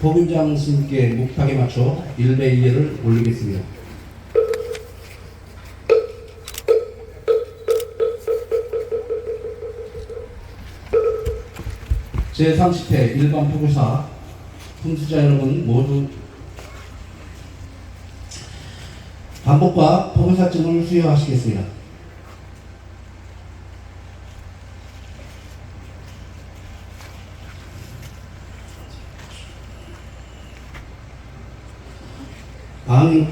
법인장 스님께 묵탁에 맞춰 1배 2예를 올리겠습니다. 제30회 일반 포교사 풍수자 여러분 모두 반복과 포교사증을 수여하시겠습니다. 방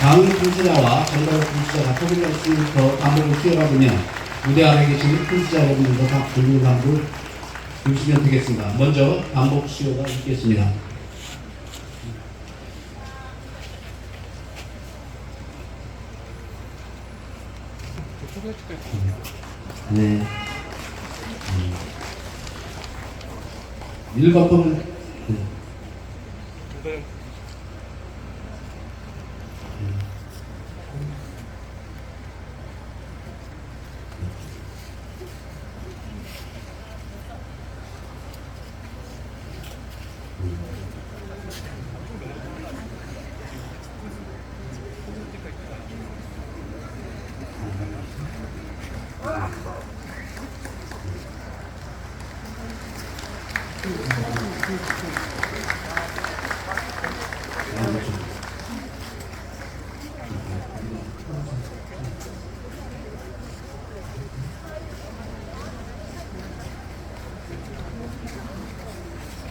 방위 분수자와 전달 분수자가 포교장 스님부터 반복을 수여받으면 무대 아래 계신 분수자 여러분들도 다 불륜 반복 주시면 되겠습니다. 먼저 반복 수여가 있겠습니다. 네. 음. 일반법은 네.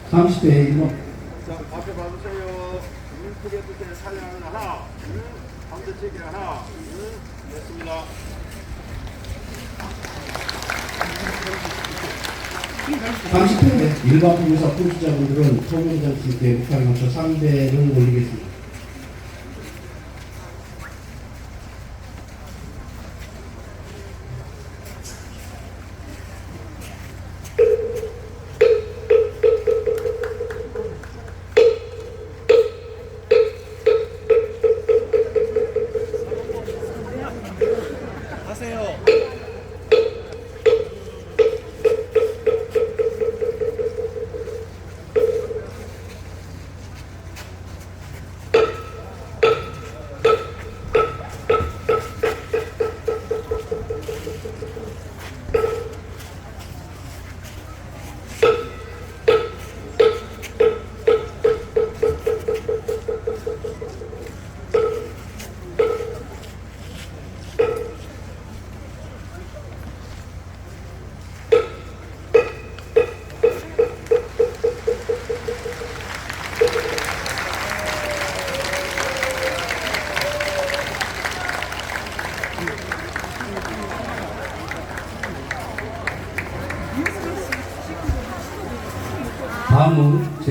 삼십 대 일번 자, 앞에 봐주세요. 음, 크게 두세 사냥 하나, 음, 반대쪽에 하나, 음, 됐습니다. 대 일반 포교사 풍수자분들은 포교장 스님께 묵탁에 맞춰 3배를 올리겠습니다.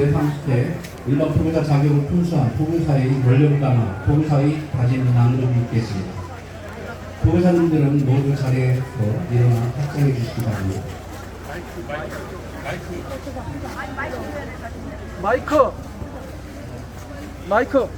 제30회 일반 포교사 자격을 풍수한 포교사의 권력을 담아 포교사의 다짐 낭독이 있겠습니다. 포교사님들은 모두 자리에서 일어나 합장해 주시기 바랍니다. 마이크 마이크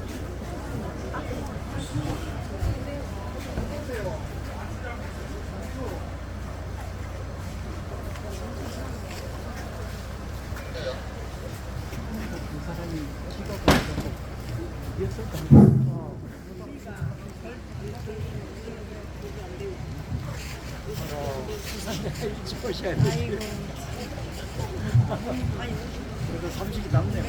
그래도 30이 남네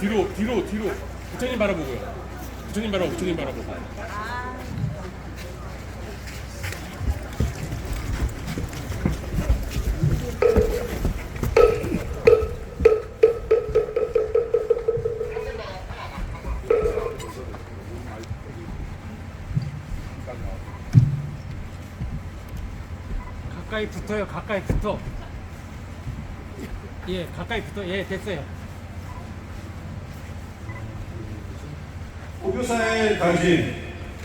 뒤로 뒤로 뒤로 부처님 바라보고요. 부처님 바라보고 부처님 바라보고. 가까이 붙어요 가까이 붙어. 예 가까이 붙어. 예 됐어요 포교사의 다짐,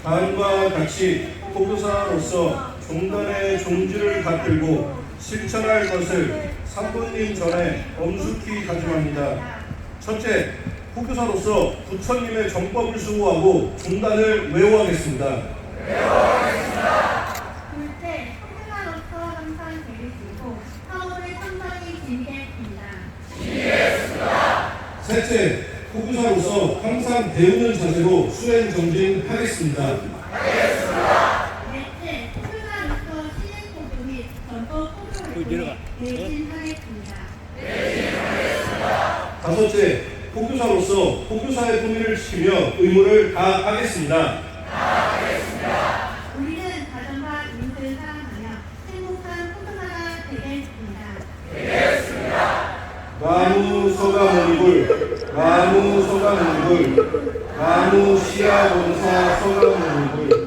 다음과 같이 포교사로서 종단의 종지를 받들고 실천할 것을 상부님 전에 엄숙히 다짐합니다. 첫째, 포교사로서 부처님의 정법을 수호하고 종단을 외워하겠습니다. 둘째, 성교사로서 항상 죄를 지고 사고를 천천히 지니겠습니다. 셋째, 포교사로서 항상 배우는 자세로 수행 정진하겠습니다. 넷째, 및 전법 포교를. 다섯째, 포교사로서 포교사의 품위를 지키며 의무를 다하겠습니다. 우리는 가정과 이웃을 사랑하며 행복한 포교사가 되겠습니다. 나무 서가모니불, 나무 서가모니불, 나무 시야 본사 서가모니불.